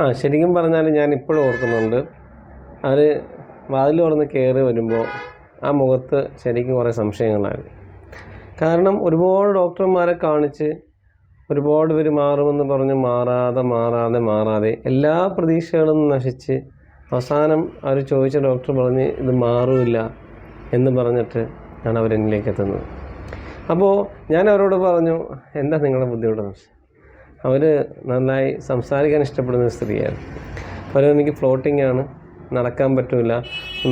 ആ ശരിക്കും പറഞ്ഞാൽ ഞാൻ ഇപ്പോഴും ഓർക്കുന്നുണ്ട്. അവർ വാതിൽ തുറന്ന് കയറി വരുമ്പോൾ ആ മുഖത്ത് ശരിക്കും കുറേ സംശയങ്ങളായിരുന്നു കാരണം ഒരുപാട് ഡോക്ടർമാരെ കാണിച്ച് ഒരുപാട് പേര് മാറുമെന്ന് പറഞ്ഞ് മാറാതെ മാറാതെ മാറാതെ എല്ലാ പ്രതീക്ഷകളും നശിച്ച് അവസാനം അവർ ചോദിച്ച ഡോക്ടർ പറഞ്ഞ് ഇത് മാറില്ല എന്ന് പറഞ്ഞിട്ട് ആണ് അവരെന്നിലേക്ക് എത്തുന്നത്. അപ്പോൾ ഞാൻ അവരോട് പറഞ്ഞു എന്താ നിങ്ങളുടെ ബുദ്ധിമുട്ടെന്ന് അവർ നന്നായി സംസാരിക്കാൻ ഇഷ്ടപ്പെടുന്ന സ്ത്രീയാണ്. അവർ എനിക്ക് ഫ്ലോട്ടിംഗ് ആണ്. നടക്കാൻ പറ്റില്ല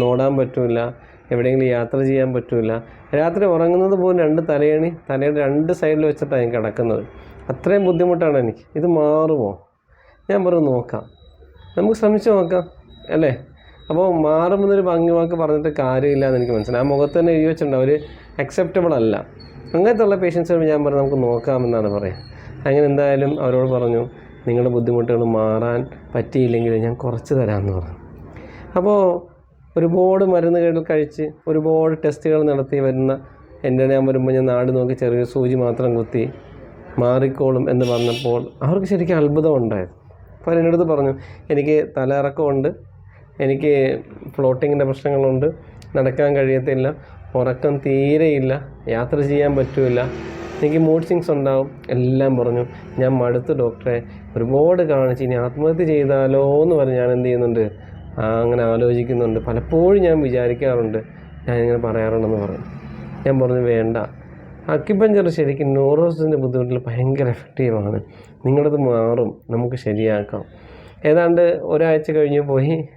ഓടാൻ പറ്റില്ല എവിടെയെങ്കിലും യാത്ര ചെയ്യാൻ പറ്റില്ല രാത്രി ഉറങ്ങുന്നത് പോലും രണ്ട് തലയണി തലയുടെ രണ്ട് സൈഡിൽ വെച്ചിട്ടാണ് ഞാൻ കിടക്കുന്നത്. അത്രയും ബുദ്ധിമുട്ടാണ് എനിക്ക്. ഇത് മാറുമോ? ഞാൻ പറഞ്ഞു നോക്കാം. നമുക്ക് ശ്രമിച്ചു നോക്കാം അല്ലേ? അപ്പോൾ മാറുമെന്നൊരു ഭംഗി വാക്ക് പറഞ്ഞിട്ട് കാര്യമില്ല എന്ന് എനിക്ക് മനസ്സിലായി. ആ മുഖത്ത് തന്നെ എഴുതി വെച്ചിട്ടുണ്ട്. അവർ അക്സെപ്റ്റബിൾ അല്ല. അങ്ങനത്തെ ഉള്ള പേഷ്യൻസ് ഞാൻ പറഞ്ഞു നമുക്ക് നോക്കാമെന്നാണ് പറയാം. അങ്ങനെ എന്തായാലും അവരോട് പറഞ്ഞു നിങ്ങളുടെ ബുദ്ധിമുട്ടുകൾ മാറാൻ പറ്റിയില്ലെങ്കിൽ ഞാൻ കുറച്ച് തരാമെന്ന് പറഞ്ഞു. അപ്പോൾ ഒരുപാട് മരുന്നുകൾ കഴിച്ച് ഒരുപാട് ടെസ്റ്റുകൾ നടത്തി വരുന്ന എന്റെ ഞാൻ വരുമ്പോൾ ഞാൻ നാട് നോക്കി ചെറിയ സൂചി മാത്രം കുത്തി മാറിക്കോളും എന്ന് പറഞ്ഞപ്പോൾ അവർക്ക് ശരിക്കും അത്ഭുതം ഉണ്ടായത്. അപ്പോൾ എന്നോട് പറഞ്ഞു എനിക്ക് തലയിറക്കമുണ്ട് എനിക്ക് ഫ്ലോട്ടിങ്ങിന്റെ പ്രശ്നങ്ങളുണ്ട് നടക്കാൻ കഴിയത്തില്ല ഉറക്കം തീരെയില്ല യാത്ര ചെയ്യാൻ പറ്റില്ല എനിക്ക് മൂഡ് സിങ്സ് ഉണ്ടാവും. എല്ലാം പറഞ്ഞു ഞാൻ മടുത്ത് ഡോക്ടറെ. ഒരുപാട് കാണിച്ച് ഇനി ആത്മഹത്യ ചെയ്താലോ എന്ന് പറഞ്ഞ് ഞാൻ എന്ത് ചെയ്യുന്നുണ്ട്? അങ്ങനെ ആലോചിക്കുന്നുണ്ട്. പലപ്പോഴും ഞാൻ വിചാരിക്കാറുണ്ട്. ഇങ്ങനെ പറയാറുണ്ടെന്ന് പറഞ്ഞു. ഞാൻ പറഞ്ഞു വേണ്ട. അക്യുപഞ്ചർ ശരിക്കും ന്യൂറോസിന്റെ ബുദ്ധിമുട്ടിൽ ഭയങ്കര എഫക്റ്റീവാണ് നിങ്ങളത് മാറും. നമുക്ക് ശരിയാക്കാം. ഏതാണ്ട് ഒരാഴ്ച കഴിഞ്ഞ് പോയി.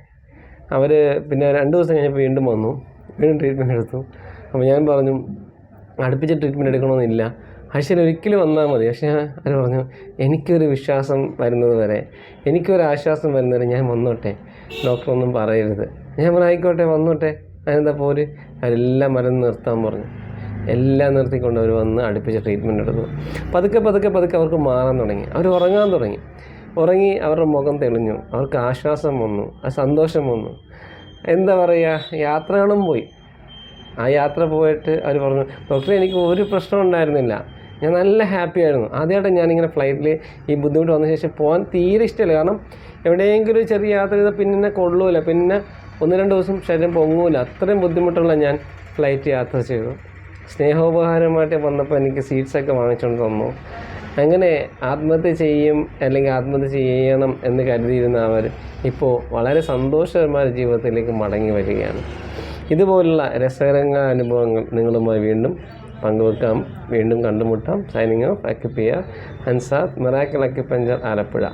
അവർ പിന്നെ രണ്ട് ദിവസം കഴിഞ്ഞപ്പോൾ വീണ്ടും വന്നു. വീണ്ടും ട്രീറ്റ്മെന്റ് എടുത്തു. അപ്പോൾ ഞാൻ പറഞ്ഞു അടുപ്പിച്ച് ട്രീറ്റ്മെന്റ് എടുക്കണമെന്നില്ല. ആഴ്ചയിൽ ഒരിക്കലും വന്നാൽ മതി. പക്ഷേ അവർ പറഞ്ഞു എനിക്കൊരു വിശ്വാസം വരുന്നത് വരെ എനിക്കൊരു ആശ്വാസം വരുന്നത് വരെ ഞാൻ വന്നോട്ടെ. ഡോക്ടർ ഒന്നും പറയരുത്. ഞാൻ പറഞ്ഞു ആയിക്കോട്ടെ വന്നോട്ടെ. അതിനെന്താ പോര്? അവരെല്ലാം മരുന്ന് നിർത്താൻ പറഞ്ഞു. എല്ലാം നിർത്തിക്കൊണ്ട് അവർ വന്ന് അടുപ്പിച്ച് ട്രീറ്റ്മെന്റ് എടുത്തു. പതുക്കെ പതുക്കെ പതുക്കെ അവർക്ക് മാറാൻ തുടങ്ങി. അവർ ഉറങ്ങാൻ തുടങ്ങി. ഉറങ്ങി അവരുടെ മുഖം തെളിഞ്ഞു. അവർക്ക് ആശ്വാസം വന്നു. ആ സന്തോഷം വന്നു. എന്താ പറയുക യാത്രകളും പോയി. ആ യാത്ര പോയിട്ട് അവർ പറഞ്ഞു ഡോക്ടറെ എനിക്ക് ഒരു പ്രശ്നം ഉണ്ടായിരുന്നില്ല. ഞാൻ നല്ല ഹാപ്പി ആയിരുന്നു. ആദ്യമായിട്ട് ഞാനിങ്ങനെ ഫ്ലൈറ്റിൽ ഈ ബുദ്ധിമുട്ട് വന്ന ശേഷം പോകാൻ തീരെ ഇഷ്ടമില്ല. കാരണം എവിടെയെങ്കിലും ഒരു ചെറിയ യാത്ര ചെയ്താൽ പിന്നെ കൊള്ളൂല. പിന്നെ ഒന്ന് രണ്ട് ദിവസം ശരീരം പൊങ്ങൂല. അത്രയും ബുദ്ധിമുട്ടുള്ള ഞാൻ ഫ്ലൈറ്റ് യാത്ര ചെയ്തു. സ്നേഹോപഹാരമായിട്ട് വന്നപ്പോൾ എനിക്ക് സീറ്റ്സൊക്കെ വാങ്ങിച്ചുകൊണ്ട് തന്നു അങ്ങനെ ആത്മഹത്യ ചെയ്യും അല്ലെങ്കിൽ ആത്മഹത്യ ചെയ്യണം എന്ന് കരുതിയിരുന്ന അവർ ഇപ്പോൾ വളരെ സന്തോഷകരമായ ജീവിതത്തിലേക്ക് മടങ്ങി വരികയാണ്. ഇതുപോലുള്ള രസകരമായ അനുഭവങ്ങൾ നിങ്ങളുമായി വീണ്ടും പങ്കുവെക്കാം. വീണ്ടും കണ്ടുമുട്ടാം. സൈനിങ് ഓഫ് അക്കിപ്പിയ അൻസാദ് മിറാക്കിൾ അക്കിപ്പഞ്ചർ ആലപ്പുഴ.